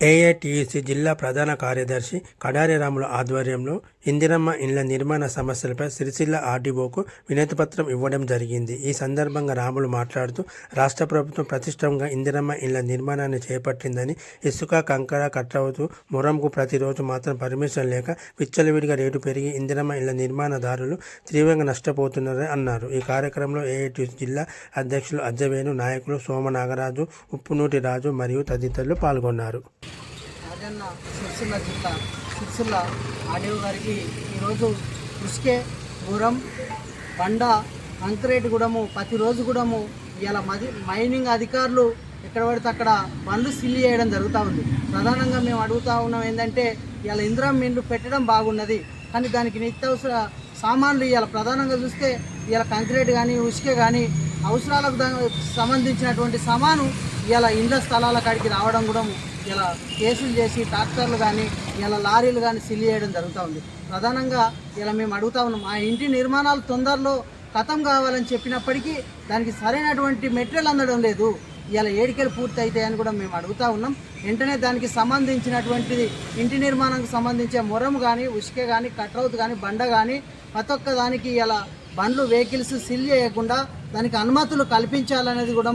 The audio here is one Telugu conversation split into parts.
ఏఐటియుసి జిల్లా ప్రధాన కార్యదర్శి కడారి రాముల ఆధ్వర్యంలో ఇందిరమ్మ ఇండ్ల నిర్మాణ సమస్యలపై సిరిసిల్ల ఆర్డీఓకు వినతిపత్రం ఇవ్వడం జరిగింది. ఈ సందర్భంగా రాములు మాట్లాడుతూ రాష్ట్ర ప్రభుత్వం ప్రతిష్టంగా ఇందిరమ్మ ఇండ్ల నిర్మాణాన్ని చేపట్టిందని ఇసుక కంకర కట్టవుతూ మురంకు ప్రతిరోజు మాత్రం పర్మిషన్ లేక విచ్చలవిడిగా రేటు పెరిగి ఇందిరమ్మ ఇళ్ళ నిర్మాణదారులు తీవ్రంగా నష్టపోతున్నారని అన్నారు. ఈ కార్యక్రమంలో ఏఐటియుసి జిల్లా అధ్యక్షులు అజ్జవేణు నాయకులు సోమ నాగరాజు ఉప్పునూటి రాజు మరియు తదితరులు పాల్గొన్నారు. రాజన్న సిరిసిల్ల జిల్లా సిరిసిల్ల ఆడియో గారికి ఈరోజు ఉసుకే గురం బండ కంక్రీట్ గూడము ప్రతిరోజు కూడాము ఇలా మది మైనింగ్ అధికారులు ఎక్కడ పడితే అక్కడ బండ్లు సిల్లి చేయడం జరుగుతూ ఉంది. ప్రధానంగా మేము అడుగుతా ఉన్నాం ఏంటంటే ఇలా ఇందిరా మిల్లు పెట్టడం బాగున్నది. కానీ దానికి నిత్యావసర సామాన్లు ఇవాళ ప్రధానంగా చూస్తే ఇలా కంక్రీట్ కానీ ఉసుకే కానీ అవసరాలకు సంబంధించినటువంటి సామాను ఇలా ఇండ్ల స్థలాల కాడికి రావడం కూడా ఇలా కేసులు చేసి ట్రాక్టర్లు కానీ ఇలా లారీలు కానీ సిల్ చేయడం జరుగుతూ ఉంది. ప్రధానంగా ఇలా మేము అడుగుతా ఉన్నాం ఆ ఇంటి నిర్మాణాలు తొందరలో కథం కావాలని చెప్పినప్పటికీ దానికి సరైనటువంటి మెటీరియల్ అందడం లేదు. ఇలా ఏడికలు పూర్తి అవుతాయని కూడా మేము అడుగుతా ఉన్నాం. వెంటనే దానికి సంబంధించినటువంటిది ఇంటి నిర్మాణానికి సంబంధించే మొరం కానీ ఉసికే కానీ కట్రౌత్ కానీ బండ కానీ ప్రతి ఒక్క దానికి ఇలా బండ్లు వెహికల్స్ సిల్ చేయకుండా దానికి అనుమతులు కల్పించాలనేది కూడా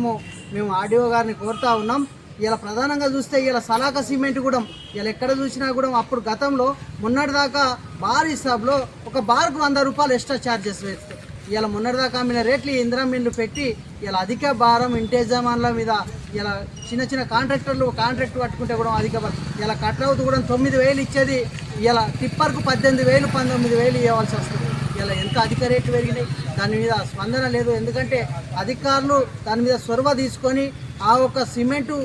మేము ఆడియో గారిని కోరుతా ఉన్నాం. ఇలా ప్రధానంగా చూస్తే ఇలా సలాక సిమెంట్ కూడా ఇలా ఎక్కడ చూసినా కూడా అప్పుడు గతంలో మొన్నటిదాకా బార్ హిసాబ్లో ఒక బార్కు వంద రూపాయలు ఎక్స్ట్రా ఛార్జెస్ వేస్తే ఇలా మొన్నటిదాకా అమ్మిన రేట్లు ఇందిరా మిల్లు పెట్టి ఇలా అధిక భారం ఇంటేజమాన్ల మీద ఇలా చిన్న చిన్న కాంట్రాక్టర్లు కాంట్రాక్ట్ పట్టుకుంటే కూడా అధిక ఇలా ఇలా కట్లవుతూ కూడా తొమ్మిది వేలు ఇచ్చేది ఇలా టిప్పర్కు పద్దెనిమిది వేలు పంతొమ్మిది వేలు ఇవ్వాల్సి వస్తుంది. ఇలా ఎంత అధిక రేట్లు పెరిగినాయి దాని మీద స్పందన లేదు ఎందుకంటే అధికారులు దాని మీద చొరవ తీసుకొని ఆ ఒక్క సిమెంటు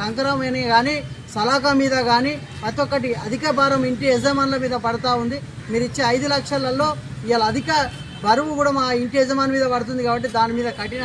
కంకరమైన కానీ సలాకా మీద కానీ ప్రతి ఒక్కటి అధిక భారం ఇంటి యజమానుల మీద పడతా ఉంది. మీరు ఇచ్చే ఐదు లక్షలలో ఇవాళ అధిక బరువు కూడా మా ఇంటి యజమాని మీద పడుతుంది కాబట్టి దాని మీద కఠిన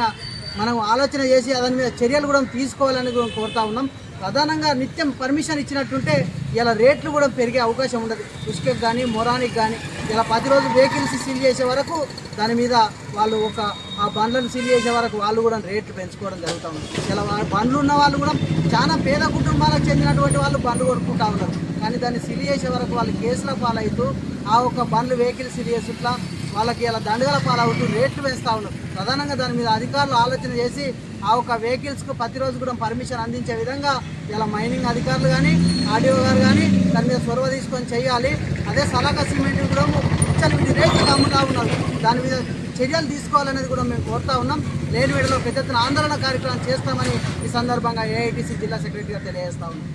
మనం ఆలోచన చేసి దాని మీద చర్యలు కూడా తీసుకోవాలని కోరుతా ఉన్నాం. ప్రధానంగా నిత్యం పర్మిషన్ ఇచ్చినట్టుంటే ఇలా రేట్లు కూడా పెరిగే అవకాశం ఉండదు. ఉసుకకి కానీ మొరానికి కానీ ఇలా పది రోజులు వెహికల్స్ సీల్ చేసే వరకు దాని మీద వాళ్ళు ఒక ఆ బండ్లను సీల్ చేసే వరకు వాళ్ళు కూడా రేట్లు పెంచుకోవడం జరుగుతూ ఉంది. ఇలా బండ్లు ఉన్న వాళ్ళు కూడా చాలా పేద కుటుంబాలకు చెందినటువంటి వాళ్ళు బండ్లు కొనుక్కుంటా ఉన్నారు. కానీ దాన్ని సిలి చేసే వరకు వాళ్ళు కేసుల పాలవుతూ ఆ ఒక బండ్లు వెహికల్ సీల్ చేసుట్లా వాళ్ళకి ఇలా దండగల పాలవుతూ రేట్లు వేస్తూ ఉన్నారు. ప్రధానంగా దాని మీద అధికారులు ఆలోచన చేసి ఆ ఒక వెహికల్స్కు ప్రతిరోజు కూడా పర్మిషన్ అందించే విధంగా ఇలా మైనింగ్ అధికారులు కానీ ఆర్డీఓ గారు కానీ దాని మీద చొరవ తీసుకొని చేయాలి. అదే సలాకా సిమెంట్ కూడా రేట్లు అమ్ముతూ ఉన్నారు. దాని మీద చర్యలు తీసుకోవాలనేది కూడా మేము కోరుతా ఉన్నాం. లేని వేళలో పెద్ద ఎత్తున ఆందోళన కార్యక్రమం చేస్తామని ఈ సందర్భంగా ఏఐటీసీ జిల్లా సెక్రటరీగా తెలియజేస్తా ఉన్నాం